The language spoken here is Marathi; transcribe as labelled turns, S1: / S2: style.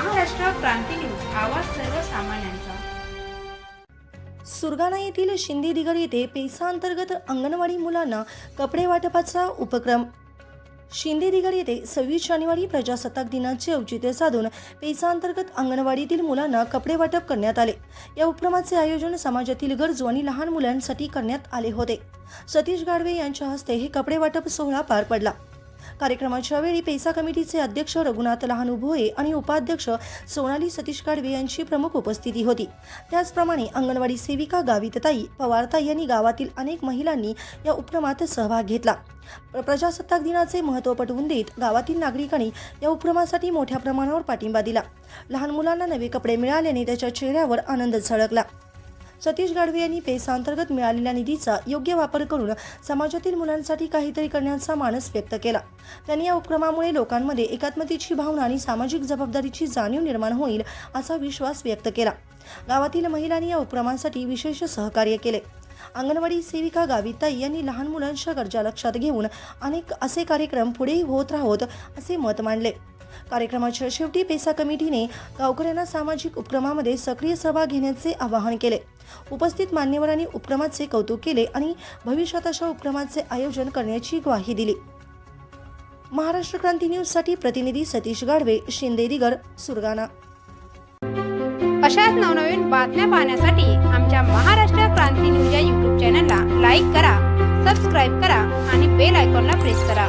S1: महाराष्ट्र क्रांती न्यूज आवाज सर्वसामान्यांचा.
S2: सुरगाणा येथील शिंदे दिगर येथे पेसा अंतर्गत अंगणवाडी मुलांना कपडे वाटपाचा उपक्रम. शिंदे दिगर येथे सव्वीस जानेवारी प्रजासत्ताक दिनाचे औचित्य साधून पेसाअंतर्गत अंगणवाडीतील मुलांना कपडे वाटप करण्यात आले. या उपक्रमाचे आयोजन समाजातील गरजू आणि लहान मुलांसाठी करण्यात आले होते. सतीश गाडवे यांच्या हस्ते हे कपडे वाटप सोहळा पार पडला. कार्यक्रमाच्या वेळी पैसा कमिटीचे अध्यक्ष रघुनाथ लहानू भोये आणि उपाध्यक्ष सोनाली सतीश काडवे यांची प्रमुख उपस्थिती होती. त्याचप्रमाणे अंगणवाडी सेविका गावितताई पवारताई यांनी गावातील अनेक महिलांनी या उपक्रमात सहभाग घेतला. प्र- प्रजासत्ताक दिनाचे महत्त्व पटवून देत गावातील नागरिकांनी या उपक्रमासाठी मोठ्या प्रमाणावर पाठिंबा दिला. लहान मुलांना नवे कपडे मिळाल्याने त्याच्या चेहऱ्यावर आनंद झळकला. सतीश गाडवे यांनी पेसाअंतर्गत मिळालेल्या निधीचा योग्य वापर करून समाजातील मुलांसाठी काहीतरी करण्याचा मानस व्यक्त केला. त्यांनी या उपक्रमामुळे लोकांमध्ये एकात्मतेची भावना आणि सामाजिक जबाबदारीची जाणीव निर्माण होईल असा विश्वास व्यक्त केला. गावातील महिलांनी या उपक्रमांसाठी विशेष सहकार्य केले. अंगणवाडी सेविका गाविताई यांनी लहान मुलांच्या गरजा लक्षात घेऊन अनेक असे कार्यक्रम पुढेही होत राहोत असे मत मांडले. कार्यक्रमाच्या शेवटी पेसा कमिटीने गावकऱ्यांना सामाजिक उपक्रमामध्ये सक्रिय सहभाग घेण्याचे आवाहन केले. उपस्थित मान्यवरांनी उपक्रमाचे कौतुक केले आणि भविष्यात अशा उपक्रमाचे आयोजन करण्याची ग्वाही दिली. महाराष्ट्र क्रांती न्यूजसाठी प्रतिनिधी सतीश गाडवे शिंदे दिगर सुरगाणा.
S1: अशाच नवनवीन बातम्या पाहण्यासाठी आमच्या महाराष्ट्र क्रांती न्यूज या यूट्यूब चॅनलला लाईक करा सबस्क्राईब करा आणि बेल आयकॉनला प्रेस करा.